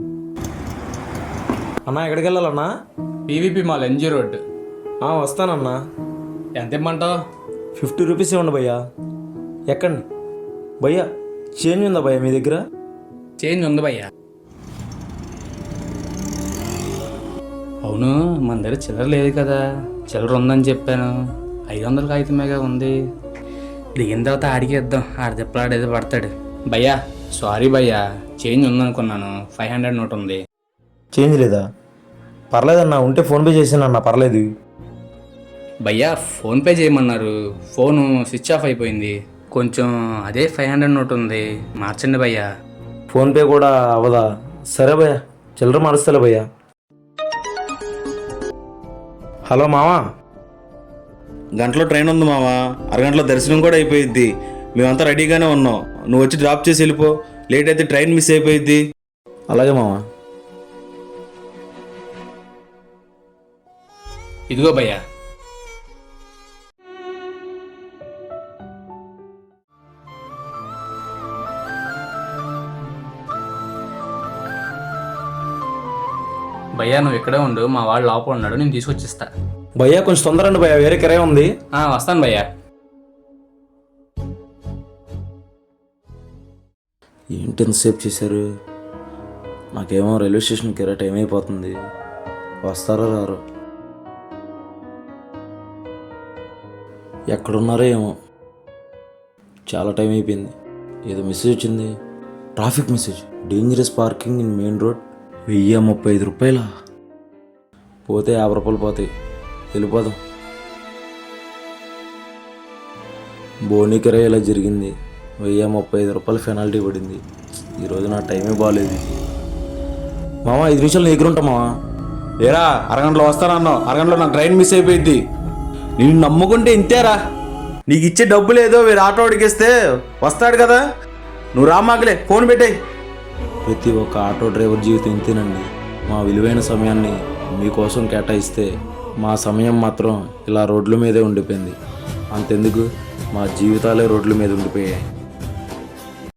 అన్నా ఎక్కడికి వెళ్ళాలన్నా? PVP mall NG road. ఆ, వస్తానన్నా. ఎంత ఇమ్మంటావు? ఫిఫ్టీ రూపీస్ ఇవ్వండి భయ్యా. ఎక్కండి. భయ్యా చేంజ్ ఉందా భయ్యా మీ దగ్గర? చేంజ్ ఉంది భయ్యా. అవును మన దగ్గర చిల్లర లేదు కదా. చిల్లర ఉందని చెప్పాను. ఐదు వందల కాగితమేగా ఉంది. దిగిన తర్వాత ఆడికి ఇద్దాం. ఆడి తిప్పలాడేది పడతాడు. భయ్యా సారీ భయ్యా చేంజ్ ఉందనుకున్నాను. ఫైవ్ హండ్రెడ్ నోట్ ఉంది. చేంజ్ లేదా? పర్లేదన్నా ఉంటే ఫోన్పే చేసానన్నా పర్లేదు. భయ్యా ఫోన్పే చేయమన్నారు. ఫోను స్విచ్ ఆఫ్ అయిపోయింది. కొంచెం అదే ఫైవ్ హండ్రెడ్ నోట్ ఉంది. మార్చండి భయ్యా. ఫోన్పే కూడా అవదా సరే భయ్యా చిల్లర మారుస్తలే భయ్యా. హలో మావా? గంటలో ట్రైన్ ఉంది మామ అరగంటలో దర్శనం కూడా అయిపోయిద్ది. మేమంతా రెడీగానే ఉన్నాం. నువ్వు వచ్చి డ్రాప్ చేసి వెళ్ళిపో. లేట్ అయితే ట్రైన్ మిస్ అయిపోయిద్ది. అలాగే మావా ఇదిగో భయ్యా. భయ్యా నువ్వు ఇక్కడే ఉండు. మా వాడు లోపల ఉన్నాడు. నేను తీసుకొచ్చిస్తా. భయ్యా కొంచెం తొందరండి భయ్యా. వేరే కిరాయి ఉంది. ఆ, వస్తాను భయ్యా. ఏంటి ఎంతసేపు చేశారు? నాకేమో రైల్వే స్టేషన్కి కిరా టైం అయిపోతుంది. వస్తారో రారు. ఎక్కడున్నారో ఏమో. చాలా టైం అయిపోయింది. ఏదో మెసేజ్ వచ్చింది. Traffic message. Dangerous parking in main road. వెయ్యి ముప్పై ఐదు రూపాయల? పోతే యాభై రూపాయలు పోతాయి. వెళ్ళిపోదాం. బోనీ కిరాయి ఇలా జరిగింది? వెయ్యి ముప్పై ఐదు రూపాయలు పెనాల్టీ పడింది. ఈరోజు నా టైమే బాగాలేదు మామ ఐదు నిమిషాలు నీ దగ్గర ఉంటా మామ. ఏరా అరగంటలో వస్తానన్నావు అరగంటలో నా ట్రైన్ మిస్ అయిపోయింది. నేను నమ్ముకుంటే ఇంతేరా. నీకు ఇచ్చే డబ్బు లేదో వేరే ఆటో అడిగిస్తే వస్తాడు కదా. నువ్వు రామాకలే ఫోన్ పెట్టే ప్రతి ఒక్క ఆటో డ్రైవర్ జీవితం ఇంతేనండి. మా విలువైన సమయాన్ని మీకోసం కేటాయిస్తే మా సమయం మాత్రం ఇలా రోడ్ల మీదే ఉండిపోయింది. అంతెందుకు? మా జీవితాలే రోడ్ల మీద ఉండిపోయాయి.